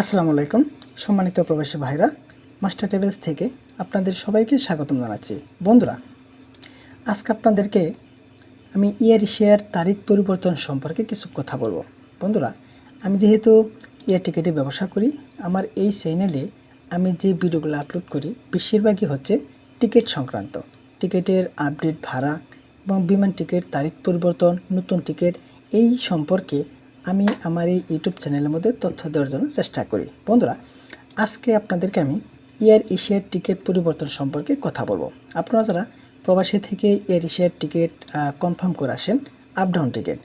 আসসালামু আলাইকুম, সম্মানিত প্রবাসী ভাইরা। মাস্টার টেবিলস থেকে আপনাদের সবাইকে স্বাগতম জানাচ্ছি। বন্ধুরা, আজকে আপনাদেরকে আমি ইয়ার শেয়ার তারিখ পরিবর্তন সম্পর্কে কিছু কথা বলব। বন্ধুরা, আমি যেহেতু এয়ার টিকেটে ব্যবসা করি, আমার এই চ্যানেলে আমি যে ভিডিওগুলো আপলোড করি, বেশিরভাগই হচ্ছে টিকিট সংক্রান্ত। টিকিটের আপডেট, ভাড়া এবং বিমান টিকিট, তারিখ পরিবর্তন, নতুন টিকিট, এই সম্পর্কে আমি আমার এই ইউটিউব চ্যানেলের মধ্যে তথ্য দেওয়ার জন্য চেষ্টা করি। বন্ধুরা, আজকে আপনাদেরকে আমি এয়ার এশিয়ার টিকিট পরিবর্তন সম্পর্কে কথা বলব। আপনারা যারা প্রবাসী থেকে এয়ার এশিয়ার টিকিট কনফার্ম করে আসেন আপ ডাউন টিকিট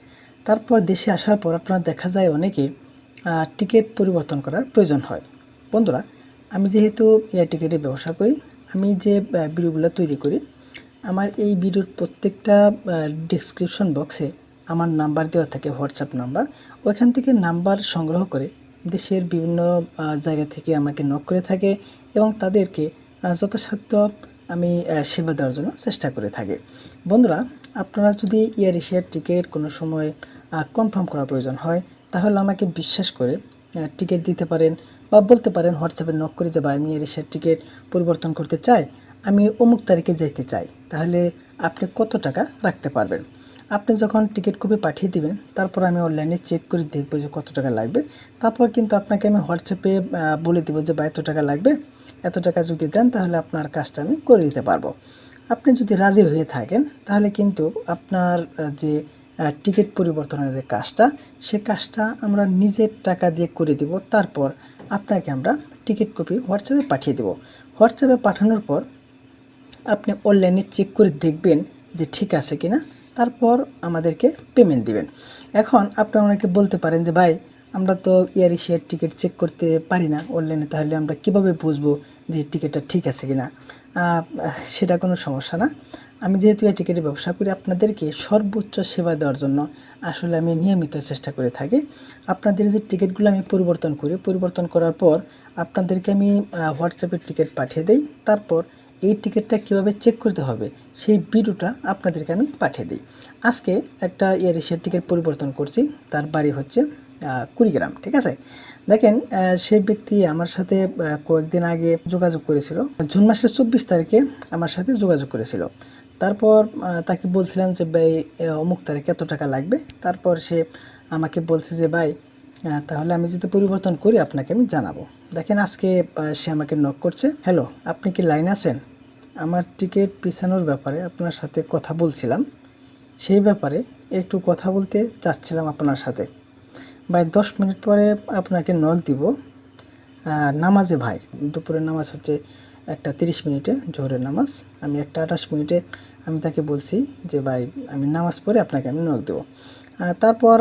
তারপর দেশে আসার পর আপনার দেখা যায় অনেকে টিকিট পরিবর্তন করার প্রয়োজন হয়। বন্ধুরা, আমি যেহেতু এয়ার টিকিটের ব্যবসা করি, আমি যে ভিডিওগুলো তৈরি করি, আমার এই ভিডিওর প্রত্যেকটা ডিসক্রিপশন বক্সে আমার নাম্বার দেওয়া থাকে হোয়াটসঅ্যাপ নাম্বার, ওইখান থেকে নাম্বার সংগ্রহ করে দেশের বিভিন্ন জায়গা থেকে আমাকে নক করে থাকে এবং তাদেরকে যথাসাধ্য আমি সেবা দেওয়ার জন্য চেষ্টা করে থাকি। বন্ধুরা, আপনারা যদি এয়ার এশিয়ার টিকিট কোনো সময় কনফার্ম করা প্রয়োজন হয়, তাহলে আমাকে বিশ্বাস করে টিকিট দিতে পারেন বা বলতে পারেন হোয়াটসঅ্যাপে নক করে যে, ভাই, আমি এর এশিয়ার টিকিট পরিবর্তন করতে চাই, আমি অমুক তারিখে যেতে চাই। তাহলে আপনি কত টাকা রাখতে পারবেন? আপনি যখন টিকিট কপি পাঠিয়ে দিবেন, তারপর আমি অনলাইনে চেক করে দেখব যে কত টাকা লাগবে। তারপর কিন্তু আপনাকে আমি হোয়াটসঅ্যাপে বলে দেবো যে বা এত টাকা লাগবে। এত টাকা যদি দেন, তাহলে আপনার কাজটা আমি করে দিতে পারব। আপনি যদি রাজি হয়ে থাকেন, তাহলে কিন্তু আপনার যে টিকিট পরিবর্তনের যে কাজটা, সে কাজটা আমরা নিজের টাকা দিয়ে করে দিব। তারপর আপনাকে আমরা টিকিট কপি হোয়াটসঅ্যাপে পাঠিয়ে দেব। হোয়াটসঅ্যাপে পাঠানোর পর আপনি অনলাইনে চেক করে দেখবেন যে ঠিক আছে কিনা। তারপর আমাদেরকে পেমেন্ট দিবেন। এখন আপনি অনেকে বলতে পারেন যে ভাই আমরা তো ইয়ার এশিয়ার টিকিট চেক করতে পারি না অনলাইনে তাহলে আমরা কীভাবে বুঝব যে টিকিটটা ঠিক আছে কিনা? আহ, সেটা কোনো সমস্যা না। আমি যেহেতু এই টিকিটের ব্যবসা করি আপনাদেরকে সর্বোচ্চ সেবা দেওয়ার জন্য আসলে আমি নিয়মিত চেষ্টা করে থাকি। আপনাদের যে টিকিটগুলো আমি পরিবর্তন করি পরিবর্তন করার পর আপনাদেরকে আমি হোয়াটসঅ্যাপে টিকিট পাঠিয়ে দেই। তারপর এই টিকিটটা কীভাবে চেক করতে হবে, সেই ভিডিওটা আপনাদেরকে আমি পাঠিয়ে দিই। আজকে একটা এয়ার এশিয়ার টিকিট পরিবর্তন করছি, তার বাড়ি হচ্ছে কুড়িগ্রাম, ঠিক আছে? দেখেন সেই ব্যক্তি আমার সাথে কয়েকদিন আগে যোগাযোগ করেছিল, জুন মাসের চব্বিশ তারিখে আমার সাথে যোগাযোগ করেছিল। তারপর তাকে বলছিলাম যে, ভাই অমুক তারিখে এত টাকা লাগবে? তারপর সে আমাকে বলছে যে, ভাই তাহলে আমি যদি পরিবর্তন করি, আপনাকে আমি জানাব। দেখেন, আজকে সে আমাকে নক করছে হ্যালো আপনি কি লাইন আছেন? আমার টিকিট পিছানোর ব্যাপারে আপনার সাথে কথা বলছিলাম। সেই ব্যাপারে একটু কথা বলতে চাচ্ছিলাম আপনার সাথে। ভাই, দশ মিনিট পরে আপনাকে নক দিব। নামাজে ভাই, দুপুরের নামাজ হচ্ছে একটা তিরিশ মিনিটে, জোহরের নামাজ। আমি একটা আঠাশ মিনিটে আমি তাকে বলছি যে, ভাই, আমি নামাজ পড়ে আপনাকে আমি নক দেবো। তারপর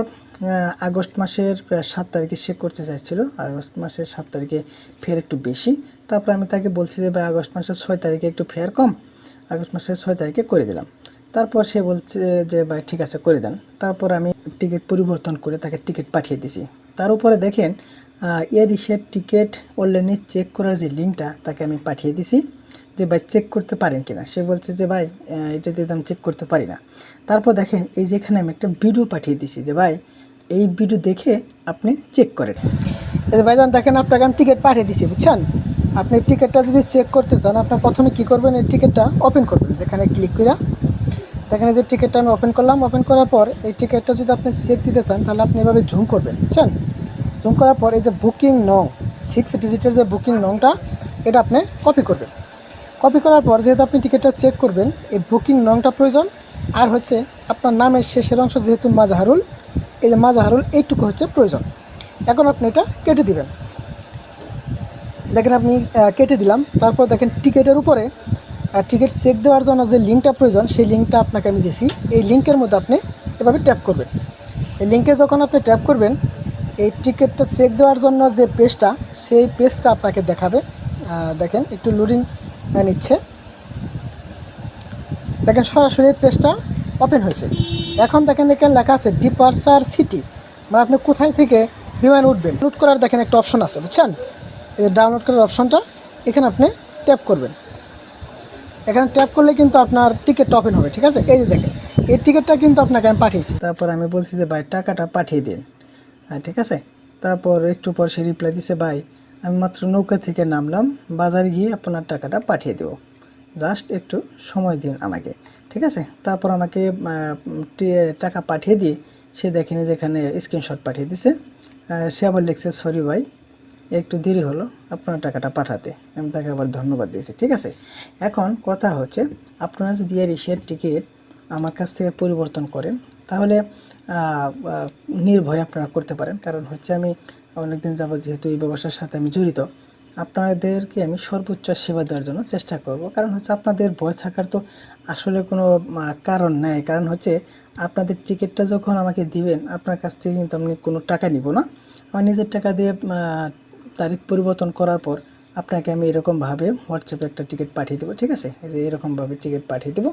আগস্ট মাসের সাত তারিখে সে করতে চাইছিল। আগস্ট মাসের সাত তারিখে ফের একটু বেশি। তারপর আমি তাকে বলছি যে, ভাই, আগস্ট মাসের ছয় তারিখে একটু ফেয়ার কম। আগস্ট মাসের ছয় তারিখে করে দিলাম। তারপর সে বলছে যে, ভাই, ঠিক আছে, করে দেন। তারপর আমি টিকিট পরিবর্তন করে তাকে টিকিট পাঠিয়ে দিছি। তার উপরে দেখেন এয়ার এশিয়ার টিকিট অনলাইনে চেক করার যে লিঙ্কটা, তাকে আমি পাঠিয়ে দিছি যে, ভাই, চেক করতে পারেন কিনা? সে বলছে যে, ভাই এটা দিয়ে আমি চেক করতে পারি না। তারপর দেখেন, এই যেখানে আমি একটা ভিডিও পাঠিয়ে দিছি যে, ভাই এই ভিডিও দেখে আপনি চেক করেন। ভাইজান, দেখেন আপনাকে আমি টিকিট পাঠিয়ে দিছি, বুঝছেন? আপনি টিকিটটা যদি চেক করতে চান আপনার প্রথমে কি করবেন, এই টিকিটটা ওপেন করবেন, যেখানে ক্লিক করে দেখেন যে টিকিটটা আমি ওপেন করলাম ওপেন করার পর এই টিকিটটা যদি আপনি চেক দিতে চান, তাহলে আপনি এভাবে ঝুম করবেন, বুঝছেন? জুম করার পর এই যে বুকিং নং সিক্স ডিজিটের যে বুকিং নংটা এটা আপনি কপি করবেন। কপি করার পর যেহেতু আপনি টিকিটটা চেক করবেন, এই বুকিং নংটা প্রয়োজন। আর হচ্ছে আপনার নামের শেষের অংশ যেহেতু মাজাহারুল এই যে মাজাহারুল, এইটুকু হচ্ছে প্রয়োজন। এখন আপনি এটা কেটে দিবেন। দেখেন আপনি কেটে দিলাম। তারপর দেখেন টিকিটের উপরে টিকিট চেক দেওয়ার জন্য যে লিঙ্কটা প্রয়োজন, সেই লিঙ্কটা আপনাকে আমি দিছি। এই লিঙ্কের মধ্যে আপনি এভাবে ট্যাপ করবেন। এই লিঙ্কে যখন আপনি ট্যাপ করবেন, এই টিকিটটা চেক দেওয়ার জন্য যে পেজটা সেই পেজটা আপনাকে দেখাবে। দেখেন, একটু লোডিং নিচ্ছে। দেখেন সরাসরি পেজটা ওপেন হয়েছে। এখন দেখেন এখানে লেখা আছে ডিপার্সার সিটি মানে আপনি কোথায় থেকে বিমান উঠবেন? ডাউনলোড করার দেখেন একটা অপশন আছে, বুঝছেন? এই যে ডাউনলোড করার অপশনটা এখানে আপনি ট্যাপ করবেন। এখানে ট্যাপ করলে কিন্তু আপনার টিকিট ওপেন হবে, ঠিক আছে? এই যে দেখেন, এই টিকিটটা কিন্তু আপনাকে আমি পাঠিয়েছি। তারপর আমি বলছি যে, ভাই, টাকাটা পাঠিয়ে দিন। হ্যাঁ ঠিক আছে? তারপর একটু পর সে রিপ্লাই দিছে, ভাই, আমি মাত্র নৌকা থেকে নামলাম। বাজারে গিয়ে আপনার টাকাটা পাঠিয়ে দেবো। জাস্ট একটু সময় দিন আমাকে, ঠিক আছে? তারপর আমাকে টাকা পাঠিয়ে দিয়ে সে দেখেনি যেখানে স্ক্রিনশট পাঠিয়ে দিছে। সে আবার লিখছে সরি ভাই, একটু দেরি হলো, আপনার টাকাটা পাঠাতে। আমি তাকে আবার ধন্যবাদ দিয়েছি, ঠিক আছে? এখন কথা হচ্ছে, আপনারা যদি এর এশিয়ার টিকিট আমার কাছ থেকে পরিবর্তন করেন, তাহলে নির্ভয় আপনারা করতে পারেন। কারণ হচ্ছে আমি অনেকদিন যাবত যেহেতু এই ব্যবসার সাথে আমি জড়িত আপনাদেরকে আমি সর্বোচ্চ সেবা দেওয়ার জন্য চেষ্টা করব। কারণ হচ্ছে আপনাদের ভয় থাকার তো আসলে কোনো কারণ নেই। কারণ হচ্ছে আপনাদের টিকিটটা যখন আমাকে দিবেন, আপনার কাছ থেকে কিন্তু আমি কোনো টাকা নিব না। আমার নিজের টাকা দিয়ে তারিখ পরিবর্তন করার পর আপনাকে আমি এরকমভাবে হোয়াটসঅ্যাপে একটা টিকিট পাঠিয়ে দেবো, ঠিক আছে? এই যে এরকমভাবে টিকিট পাঠিয়ে দেবো।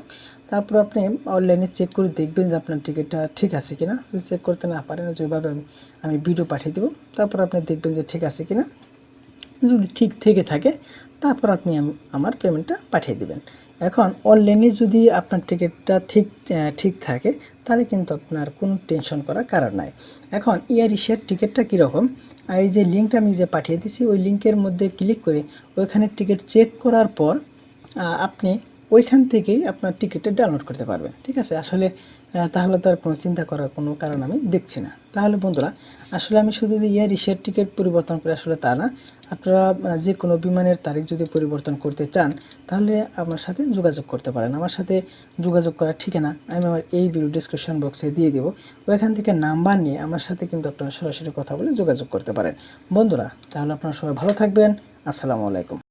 তারপর আপনি অনলাইনে চেক করে দেখবেন যে আপনার টিকিটটা ঠিক আছে কিনা। যদি চেক করতে না পারেন যেভাবে আমি আমি ভিডিও পাঠিয়ে দেবো। তারপর আপনি দেখবেন যে ঠিক আছে কিনা। যদি ঠিক থেকে থাকে, তারপর আপনি আমার পেমেন্টটা পাঠিয়ে দেবেন। এখন অনলাইনে যদি আপনার টিকিটটা ঠিক ঠিক থাকে, তাহলে কিন্তু আপনার কোনো টেনশন করার কারণ নাই। এখন ইয়ার ইসের টিকিটটা কীরকম? এই যে লিঙ্কটা আমি যে পাঠিয়ে দিছি, ওই লিঙ্কের মধ্যে ক্লিক করে ওইখানে টিকিট চেক করার পর আপনি ওইখান থেকেই আপনার টিকিটটা ডাউনলোড করতে পারবেন, ঠিক আছে? আসলে তাহলে তো আর কোনো চিন্তা করার কোনো কারণ আমি দেখছি না। তাহলে বন্ধুরা, আসলে আমি শুধু যে ইয়ার ইসের টিকিট পরিবর্তন করে আসলে তা না, আপনারা যে কোনো বিমানের তারিখ যদি পরিবর্তন করতে চান, তাহলে আমার সাথে যোগাযোগ করতে পারেন। আমার সাথে যোগাযোগ করার ঠিকানা আমি আমার এই ভিডিও ডিসক্রিপশন বক্সে দিয়ে দেবো। ওইখান থেকে নাম্বার নিয়ে আমার সাথে কিন্তু আপনারা সরাসরি কথা বলে যোগাযোগ করতে পারেন। বন্ধুরা, তাহলে আপনারা সবাই ভালো থাকবেন। আসসালামু আলাইকুম।